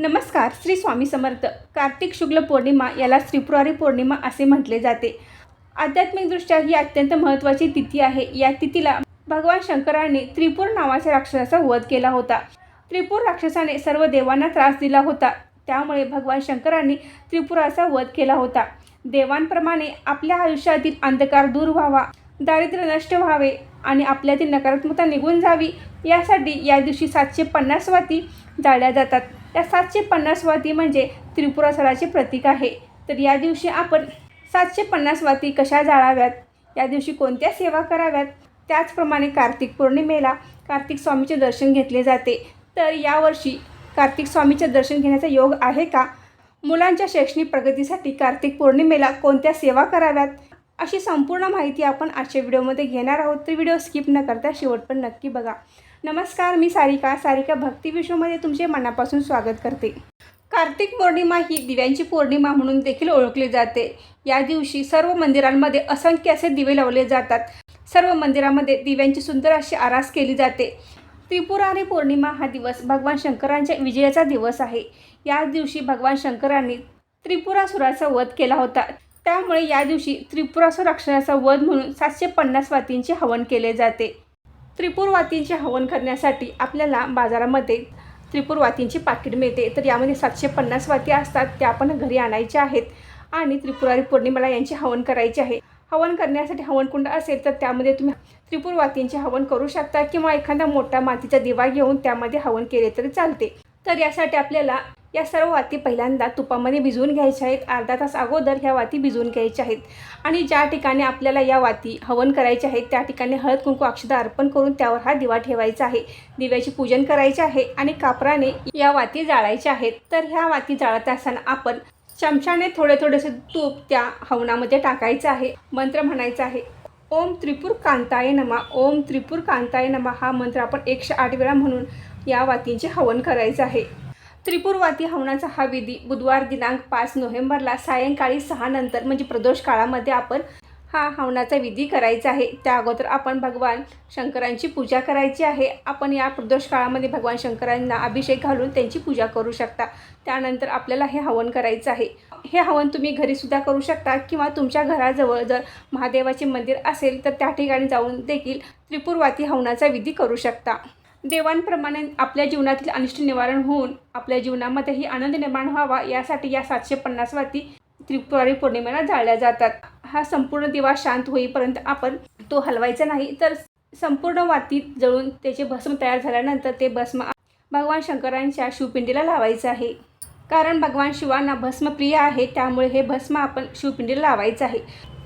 नमस्कार श्री स्वामी समर्थ. कार्तिक शुक्ल पौर्णिमा याला त्रिपुरारी पौर्णिमा असे म्हटले जाते. आध्यात्मिकदृष्ट्या ही अत्यंत महत्त्वाची तिथी आहे. या तिथीला भगवान शंकराने त्रिपूर नावाच्या राक्षसाचा वध केला होता. त्रिपूर राक्षसाने सर्व देवांना त्रास दिला होता. त्यामुळे भगवान शंकरांनी त्रिपुराचा वध केला होता. देवांप्रमाणे आपल्या आयुष्यातील अंधकार दूर व्हावा दारिद्र्य नष्ट व्हावे आणि आपल्यातील नकारात्मकता निघून जावी यासाठी या दिवशी सातशे पन्नास वाती जाळल्या जातात. या सातशे पन्नास वाती म्हणजे त्रिपुरासुराचे प्रतीक आहे. तर या दिवशी आपण सातशे पन्नास वाती कशा जाळाव्यात? या दिवशी कोणत्या सेवा कराव्यात? त्याचप्रमाणे कार्तिक पौर्णिमेला कार्तिक स्वामीचे दर्शन घेतले जाते. तर यावर्षी कार्तिक स्वामीचे दर्शन घेण्याचा योग आहे का? मुलांच्या शैक्षणिक प्रगतीसाठी कार्तिक पौर्णिमेला कोणत्या सेवा कराव्यात? अशी संपूर्ण माहिती आपण आजच्या व्हिडिओमध्ये घेणार आहोत. तर व्हिडिओ स्किप न करता शेवट पण नक्की बघा. नमस्कार मी सारिका. सारिका भक्ती विश्वमध्ये तुमचे मनापासून स्वागत करते. कार्तिक पौर्णिमा ही दिव्यांची पौर्णिमा म्हणून देखील ओळखली जाते. या दिवशी सर्व मंदिरांमध्ये असंख्य असे दिवे लावले जातात. सर्व मंदिरामध्ये दिव्यांची सुंदर अशी आरास केली जाते. त्रिपुरारी पौर्णिमा हा दिवस भगवान शंकरांच्या विजयाचा दिवस आहे. या दिवशी भगवान शंकरांनी त्रिपुरासुराचा वध केला होता. त्यामुळे या दिवशी त्रिपुरासुर अक्षराचा वध म्हणून सातशे पन्नास वातींचे हवन केले जाते. त्रिपूर वातींचे हवन करण्यासाठी आपल्याला बाजारामध्ये त्रिपुरवातींची पाकिट मिळते. तर यामध्ये सातशे पन्नास वाती असतात त्या आपण घरी आणायच्या आहेत आणि त्रिपुरारी पौर्णिमेला यांचे हवन करायचे आहे. हवन करण्यासाठी हवनकुंड असेल तर त्यामध्ये तुम्ही त्रिपुरवातींचे हवन करू शकता किंवा एखादा मोठा मातीचा दिवा घेऊन त्यामध्ये हवन केले तरी चालते. तर यासाठी आपल्याला या सर्व वाती पहिल्यांदा तुपामध्ये भिजवून घ्यायच्या आहेत. अर्धा तास अगोदर ह्या वाती भिजवून घ्यायच्या आहेत. आणि ज्या ठिकाणी आपल्याला या वाती हवन करायचे आहेत त्या ठिकाणी हळद कुंकू अक्षदा अर्पण करून त्यावर हा दिवा ठेवायचा आहे. दिव्याचे पूजन करायचे आहे आणि कापराने या वाती जाळायच्या आहेत. तर ह्या वाती जाळत असताना आपण चमच्याने थोडे थोडेसे तूप त्या हवनामध्ये टाकायचं आहे. मंत्र म्हणायचा आहे ओम त्रिपूर कांताय नमा ओम त्रिपूर कांताय नमा. हा मंत्र आपण एकशे आठ वेळा म्हणून या वातींचे हवन करायचं आहे. त्रिपुरवाती हवनाचा हा विधी बुधवार दिनांक पाच नोव्हेंबरला सायंकाळी सहा नंतर म्हणजे प्रदोष काळामध्ये आपण हा हवनाचा विधी करायचा आहे. त्या अगोदर आपण भगवान शंकरांची पूजा करायची आहे. आपण या प्रदोष काळामध्ये भगवान शंकरांना अभिषेक घालून त्यांची पूजा करू शकता. त्यानंतर आपल्याला हे हवन करायचं आहे. हे हवन तुम्ही घरीसुद्धा करू शकता किंवा तुमच्या घराजवळ जर महादेवाचे मंदिर असेल तर त्या ठिकाणी जाऊन देखील त्रिपुरवाती हवनाचा विधी करू शकता. देवांप्रमाणे आपल्या जीवनातील अनिष्ट निवारण होऊन आपल्या जीवनामध्येही आनंद निर्माण व्हावा यासाठी या सातशे पन्नास वाती त्रिपुरारी पौर्णिमेला जाळल्या जातात. हा संपूर्ण दिवा शांत होईपर्यंत आपण तो हलवायचा नाही तर संपूर्ण वाती जळून त्याचे भस्म तयार झाल्यानंतर ते भस्म भगवान शंकरांच्या शिवपिंडीला लावायचं आहे. कारण भगवान शिवांना भस्म प्रिय आहे त्यामुळे हे भस्म आपण शिवपिंडीला लावायचं आहे.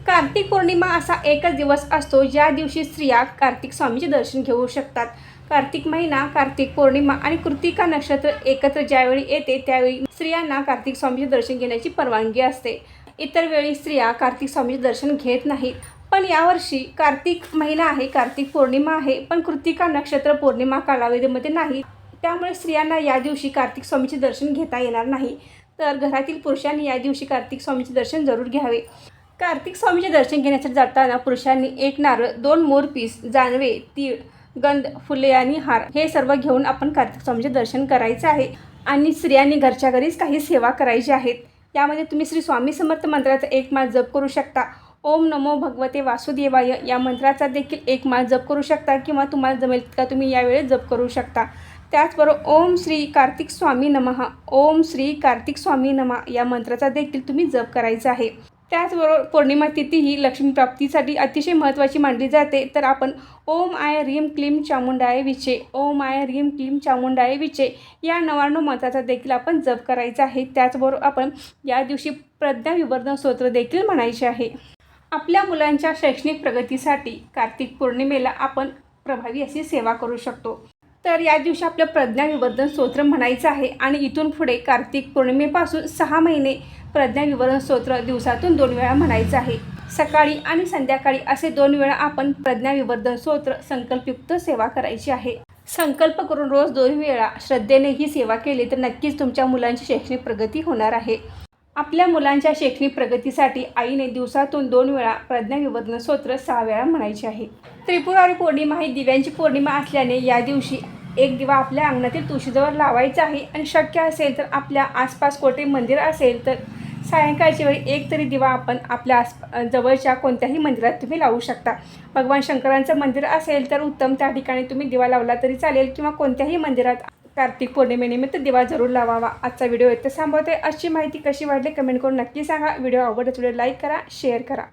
कार्तिक पौर्णिमा असा एकच दिवस असतो ज्या दिवशी स्त्रिया कार्तिक स्वामीचे दर्शन घेऊ शकतात. कार्तिक महिना कार्तिक पौर्णिमा आणि कृतिका नक्षत्र एकत्र ज्यावेळी येते त्यावेळी स्त्रियांना कार्तिक स्वामीचे दर्शन घेण्याची परवानगी असते. इतर वेळी स्त्रिया कार्तिक स्वामीचे दर्शन घेत नाहीत. पण यावर्षी कार्तिक महिना आहे कार्तिक पौर्णिमा आहे पण कृतिका नक्षत्र पौर्णिमा कालावधीमध्ये नाही. त्यामुळे स्त्रियांना या दिवशी कार्तिक स्वामीचे दर्शन घेता येणार नाही. तर घरातील पुरुषांनी या दिवशी कार्तिक स्वामीचे दर्शन जरूर घ्यावे. कार्तिक स्वामीचे दर्शन घेण्यासाठी जाताना पुरुषांनी एक नारळ दोन मोरपीस जानवे तीळ गंध फुले आणि हार हे सर्व घेऊन आपण कार्तिक स्वामीचे दर्शन करायचे आहे. आणि स्त्रियांनी घरच्या घरीच काही सेवा करायची आहेत. यामध्ये तुम्ही श्री स्वामी समर्थ मंत्राचा एक माळ जप करू शकता. ओम नमो भगवते वासुदेवाय या मंत्राचा देखील एक माळ जप करू शकता किंवा तुम्हाला जमेल का तुम्ही यावेळेस जप करू शकता. त्याचबरोबर ओम श्री कार्तिक स्वामी नमः ओम श्री कार्तिक स्वामी नमा या मंत्राचा देखील तुम्ही जप करायचा आहे. त्याचबरोबर पौर्णिमा तिथी ही लक्ष्मी प्राप्तीसाठी अतिशय महत्त्वाची मानली जाते. तर आपण ओम आय रीम क्लीम चामुंडाय विचे ओम आय रीम क्लीम चामुंडाय विचे या नवाण्णव मंत्राचा देखील आपण जप करायचा आहे. त्याचबरोबर आपण या दिवशी प्रज्ञा विवर्धन स्तोत्र देखील म्हणायचे आहे. आपल्या मुलांच्या शैक्षणिक प्रगतीसाठी कार्तिक पौर्णिमेला आपण प्रभावी अशी सेवा करू शकतो. तर या दिवशी आपलं प्रज्ञा विवर्धन स्तोत्र म्हणायचं आहे आणि इथून पुढे कार्तिक पौर्णिमेपासून सहा महिने प्रज्ञा विवरण स्तोत्र दिवसातून दोन वेळा म्हणायचं आहे. सकाळी आणि संध्याकाळी असे दोन वेळा आपण प्रज्ञा विवर्धन स्तोत्र संकल्पयुक्त सेवा करायची आहे. संकल्प करून रोज दोन वेळा श्रद्धेने ही सेवा केली तर नक्कीच तुमच्या मुलांची शैक्षणिक प्रगती होणार आहे. आपल्या मुलांच्या शैक्षणिक प्रगतीसाठी आईने दिवसातून दोन वेळा प्रज्ञा विवर्धन स्तोत्र सहा वेळा म्हणायचे आहे. त्रिपुरारी पौर्णिमा ही दिव्यांची पौर्णिमा असल्याने या दिवशी एक दिवा आपल्या अंगणातील तुळशीजवळ लावायचा आहे. आणि शक्य असेल तर आपल्या आसपास कोठे मंदिर असेल तर सायंकाळची वेळी एक तरी दिवा आपण आपल्या आस जवळच्या कोणत्याही मंदिरात तुम्ही लावू शकता. भगवान शंकरांचं मंदिर असेल तर उत्तम. त्या ठिकाणी तुम्ही दिवा लावला तरी चालेल किंवा कोणत्याही मंदिरात कार्तिक पौर्णिमेनिमित्त दिवा जरूर लावावा. आजचा व्हिडिओ इथं थांबवते. अशी माहिती कशी वाटली कमेंट करून नक्की सांगा. व्हिडिओ आवडत व्हिडिओ लाईक करा शेअर करा.